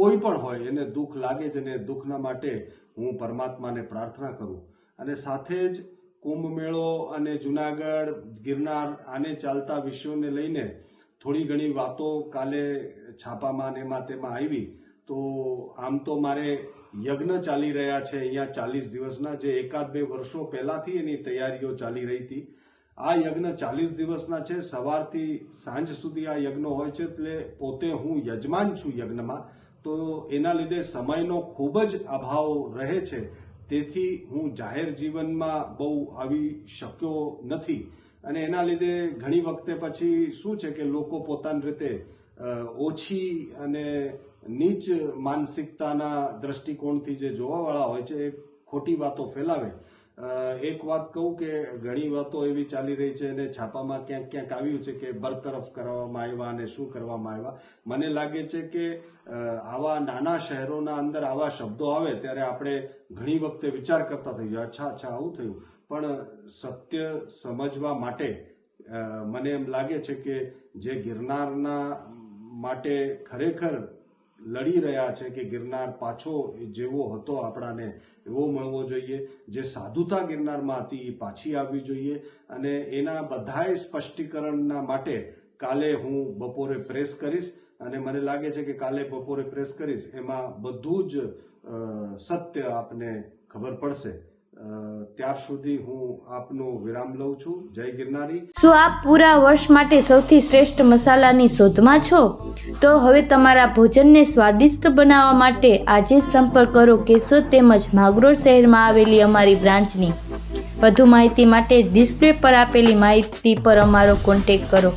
કોઈ પણ હોય, એને દુઃખ લાગે જ અને દુઃખના માટે હું પરમાત્માને પ્રાર્થના કરું. અને સાથે જ કુંભ મેળો અને જુનાગઢ, ગિરનાર આને ચાલતા વિષયોને લઈને થોડી ઘણી વાતો કાલે છાપામાં એમાં તેમાં આવી. તો આમ તો મારે યજ્ઞ ચાલી રહ્યા છે અહીંયા ચાલીસ દિવસના. જે એકાદ બે વર્ષો પહેલાંથી એની તૈયારીઓ ચાલી રહી હતી. આ યજ્ઞ ચાલીસ દિવસના છે. સવારથી સાંજ સુધી આ યજ્ઞ હોય છે. એટલે પોતે હું યજમાન છું યજ્ઞમાં. તો એના લીધે સમયનો ખૂબ જ અભાવ રહે છે. તેથી હું જાહેર જીવનમાં બહુ આવી શક્યો નથી. અને એના લીધે ઘણી વખતે પછી શું છે કે લોકો પોતાની રીતે ઓછી અને નીચ માનસિકતાના દ્રષ્ટિકોણથી જે જોવાવાળા હોય છે, એ ખોટી વાતો ફેલાવે. એક વાત કહું કે ઘણી વાતો એવી ચાલી રહી છે અને છાપામાં ક્યાંક ક્યાંક આવ્યું છે કે બરતરફ કરવામાં આવ્યા અને શું કરવામાં આવ્યા. મને લાગે છે કે આવા નાના શહેરોના અંદર આવા શબ્દો આવે ત્યારે આપણે ઘણી વખતે વિચાર કરતા થઈ ગયા અચ્છા અચ્છા, આવું થયું. પણ સત્ય સમજવા માટે મને એમ લાગે છે કે જે ગિરનારના માટે ખરેખર લડી રહ્યા છે કે ગિરનાર પાછો જેવો હતો આપણાને, એવો મળવો જોઈએ. જે સાધુતા ગિરનારમાં હતી એ પાછી આવવી જોઈએ. અને એના બધાય સ્પષ્ટીકરણના માટે કાલે હું બપોરે પ્રેસ કરીશ અને મને લાગે છે કે કાલે બપોરે પ્રેસ કરીશ. એમાં બધું જ સત્ય આપને ખબર પડશે. ત્યાર સુધી હું આપનો વિરામ લઉં છું. જય ગિરનારી. શું આપ પૂરા વર્ષ માટે સૌથી શ્રેષ્ઠ મસાલાની શોધમાં છો, તો હવે તમારા ભોજનને સ્વાદિષ્ટ બનાવવા માટે આજે સંપર્ક કરો કેશોદ તેમજ માગરોળ શહેરમાં આવેલી અમારી બ્રાન્ચની. વધુ માહિતી માટે ડિસ્પ્લે પર આપેલી માહિતી પર અમારો કોન્ટેક્ટ કરો.